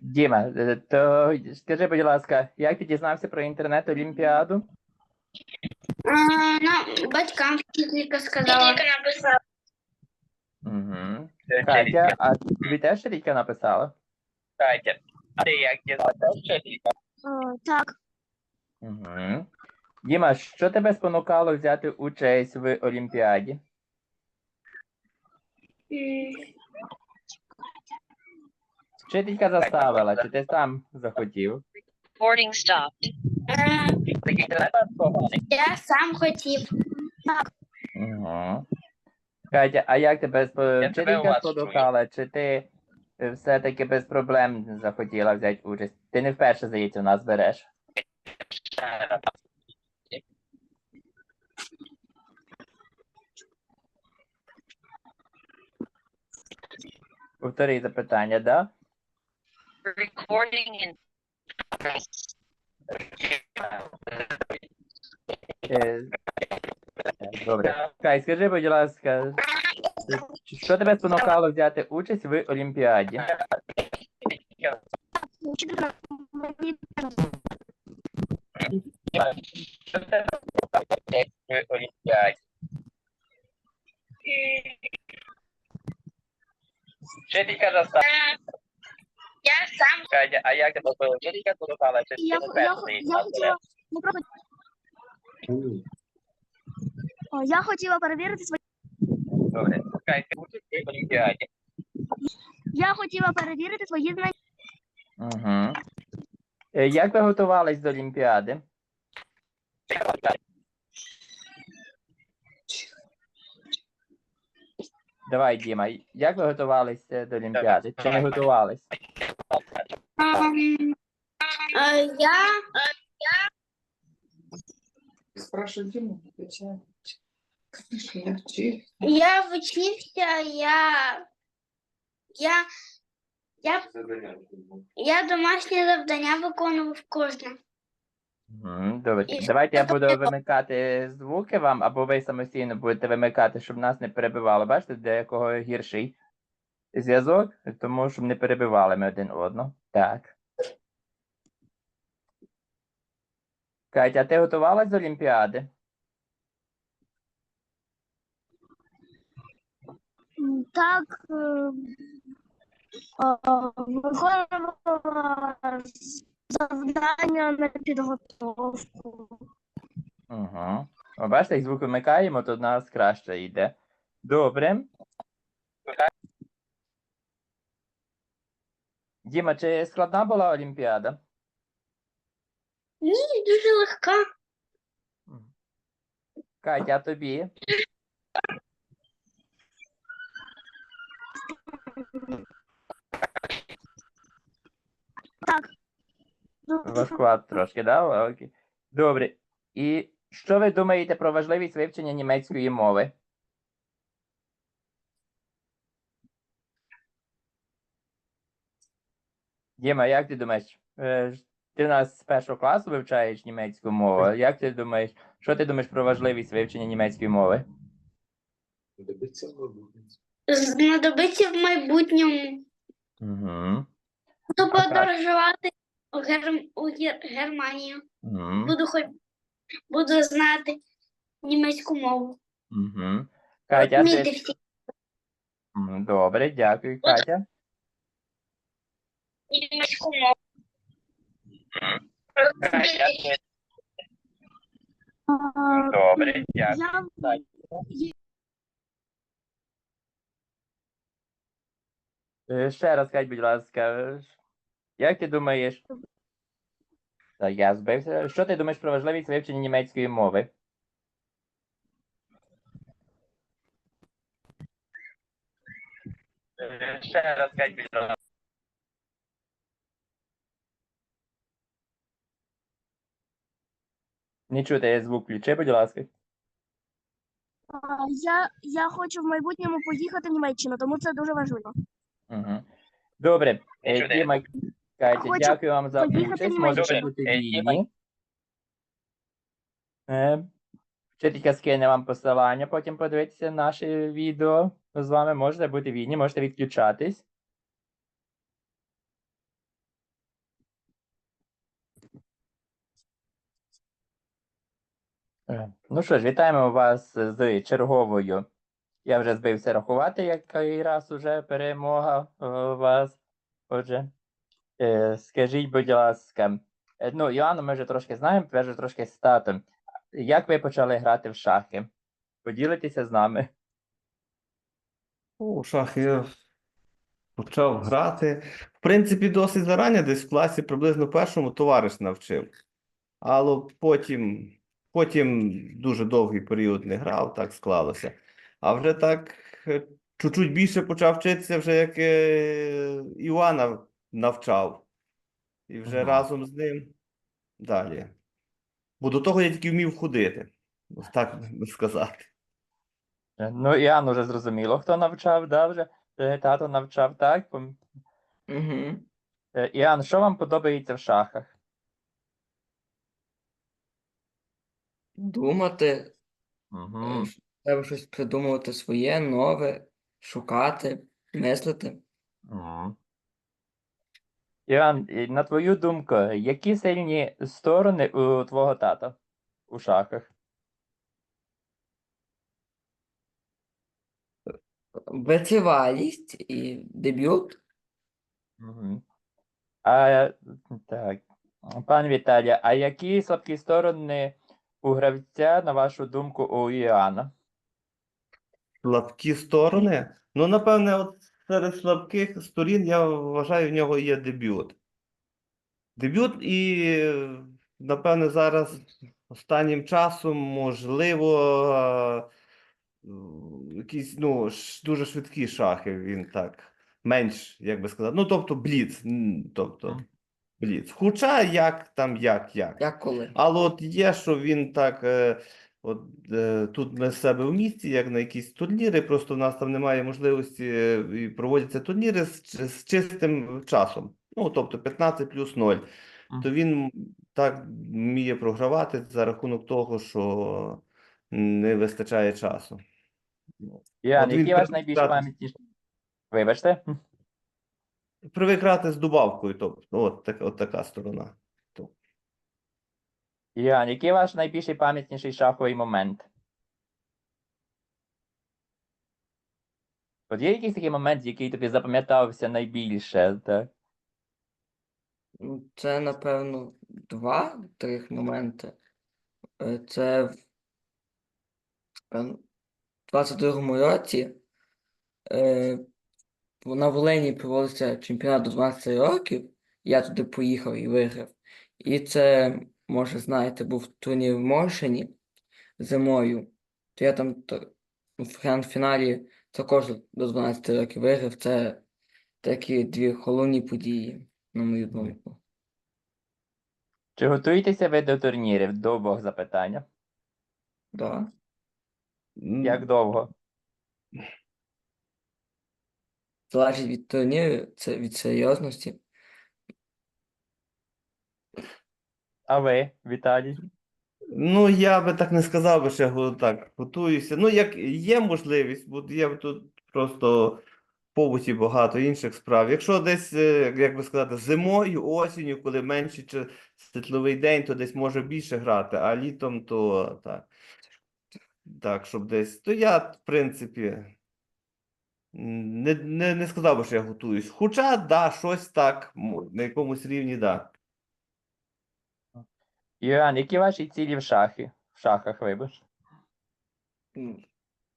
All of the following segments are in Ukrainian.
Діма, то скажи, будь ласка, як ти дізнався про інтернет-олімпіаду? А, ну, батькам вчителька сказала. Угу. Катя, а тобі теж Рідка написала? Катя, а ти як дізнався? Так. Угу. Діма, що тебе спонукало взяти участь в Олімпіаді? Вчителька заставила, чи ти сам захотів? Recording stopped. Я сам хотів. Угу. Катя, а як тебе спо- тебе вчителька уважно спонукала, чи ти все-таки без проблем захотіла взяти участь? Ти не вперше, здається, у нас береш. Повтори запитання, да? Recording in progress. Е, Добре. Кай, скажи, будь ласка, що тебе спонукало взяти участь в Олімпіаді? Що це в Олімпіаді? Вчителька заставила. Я сам Катя, а як тебе було? Вчителька спонукала, чи ти я, я, я, хотіла ну, просто- О, я хотіла перевірити свої Добре. Катя, участь в Олімпіаді. я хотіла перевірити свої знання. Угу. Як ви готувались до Олімпіади? Давай, Діма, як ви готувалися до Олімпіади? Чи не готувались? Е, Я Спрашиваю Диму. Конечно, я вчи. Я вчився, я, я, я, я домашнє завдання виконував кожне. Мгм, Добре, І давайте я буду вимикати звуки вам, або ви самостійно будете вимикати, щоб нас не перебивало. Бачите, де кого гірший зв'язок, тому щоб не перебивали ми один одного. Так. Катя, а ти готувалась до Олімпіади? Так, е, е, завдання на підготовку. Угу. Бачите, як звук вимикаємо, то в нас краще йде. Добре. Діма, чи складна була Олімпіада? Ні, дуже легка. Катя, а тобі? Важкувато трошки, да? Окей. Добре. І що ви думаєте про важливість вивчення німецької мови? Діма, як ти думаєш? Е, Ти в нас з першого класу вивчаєш німецьку мову. Як ти думаєш, що ти думаєш про важливість вивчення німецької мови? Добиться. Знадобиться в майбутньому. Угу. Буду так. подорожувати у, Гер... у Гер... Германію. Угу. Буду хоч буду знати німецьку мову. Угу. Катя, Вміти ти... всі М, Добре, дякую, Катя. німецьку мову. Добре, дякую. Е, Ще раз скажіть, будь ласка, як ти думаєш? Так, я збився. Що ти думаєш про важливість вивчення німецької мови? Е, Ще раз скажіть, будь ласка. Не чути звук включи, будь ласка. Я, я хочу в майбутньому поїхати в Німеччину, тому це дуже важливо. Угу. Добре, е. Діма, Катя, Хочу дякую вам за поїхати в участь. Німеччину. Можете бути е, Діма. вільні. Е, Вчителька скине вам посилання, потім подивитися наше відео з вами. Можете бути вільні, можете відключатись. Ну що ж, вітаємо вас з черговою. Я вже збився рахувати, який раз уже перемога е, у вас. Отже, е, скажіть, будь ласка, е, ну, Іоанну ми вже трошки знаємо, ви вже трошки з татом. Як ви почали грати в шахи? Поділитеся з нами. У шахи я почав грати. В принципі, досить зарані, десь в класі приблизно першому товариш навчив. Але потім, потім дуже довгий період не грав, так склалося. А вже так е, чуть-чуть більше почав вчитися, вже як е, Івана навчав. І вже Ага. разом з ним далі. Бо до того я тільки вмів ходити, так сказати. Е, Ну, Іоанн уже зрозуміло, хто навчав, да, вже? Тато навчав, так? Угу. Іоанн, що вам подобається в шахах? Думати, Угу. ш- треба щось придумувати своє, нове, шукати, мислити. Мгм. Іван, і на твою думку, які сильні сторони у твого тата у шахах? Витривалість і дебют. Угу. А, так. Пан Віталій, а які слабкі сторони у гравця, на вашу думку, у Іоанна? Слабкі сторони. Ну, напевне, от серед слабких сторін я вважаю, в нього є дебют. Дебют і, напевне, зараз останнім часом, можливо, е, якісь ну, дуже швидкі шахи він так. Менш, як би сказати. Ну, тобто, бліц. Тобто. Бліц. Хоча як там, як, як. Як коли? Але от є, що він так, е, от е, тут ми в себе в місті, як на якісь турніри, просто в нас там немає можливості е, і проводяться турніри з, з чистим часом. Ну, тобто 15 плюс 0. Мгм. То він так вміє програвати за рахунок того, що не вистачає часу. Іоанн, От він привик найбільш пам'ятніший? Вибачте. Привик грати з добавкою, тобто, ну, от, так, от така сторона. Іоанн, який ваш найбільший пам'ятніший шаховий момент? От є якийсь такий момент, який тобі запам'ятався найбільше, так? Ну, Це, напевно, два таких моменти. Е, Це в е, 22-му році е, на Волині проводився чемпіонат до 12 років. Я туди поїхав і виграв. І це, може, знаєте, був турнір в Моршині зимою. То я там то- в гранд-фіналі також до 12 років виграв. Це такі дві головні події, на мою думку. Чи готуєтеся ви до турнірів? До обох запитання. Да. Як довго? Залежить від турніру, це від серйозності. А ви, Віталій? Ну, я би так не сказав, би, що я го- так готуюся. Ну, як є можливість, бо є тут просто побуті багато інших справ. Якщо десь, е, як би сказати, зимою, осінню, коли менший чи- світловий день, то десь може більше грати, а літом то так. Так, щоб десь. То я, в принципі, не, не, не сказав би, що я готуюсь. Хоча, да, щось так, на якомусь рівні, да. Іоанн, які ваші цілі в шахи? В шахах, вибач.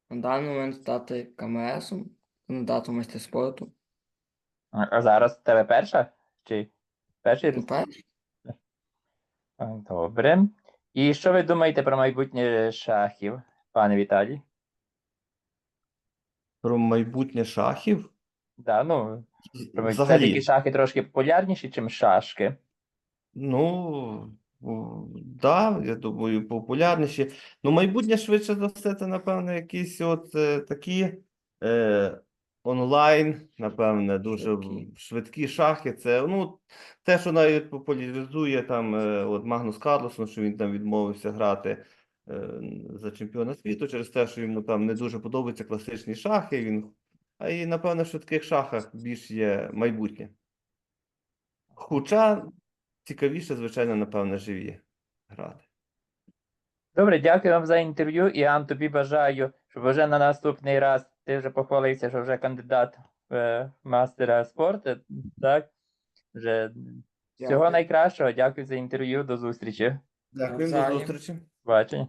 На даний момент стати КМСом, кандидатом майстер спорту. А а зараз в тебе перша? Чи перший? Ну, перший. Добре. І що ви думаєте про майбутнє шахів, пане Віталій? Про майбутнє шахів. Да, ну, Взагалі. все-таки шахи трошки популярніші, ніж шашки. Ну, да, я думаю, популярніші. Ну, майбутнє швидше за все, це, напевно, якісь от е, такі е, онлайн, напевне, дуже Швидкі. швидкі шахи. Це, ну, те, що навіть популяризує там е, от Магнус Карлсон, що він там відмовився грати за чемпіона світу через те, що йому там не дуже подобаються класичні шахи. Він, а і, напевно, в швидких шахах більш є майбутнє. Хоча цікавіше, звичайно, напевно, живі грати. Добре, дякую вам за інтерв'ю. Іан, тобі бажаю, щоб вже на наступний раз ти вже похвалився, що вже кандидат в е, мастера спорту. Так? Вже всього найкращого. Дякую за інтерв'ю. До зустрічі. Дякую, до Навзаєм. Зустрічі. Бачення.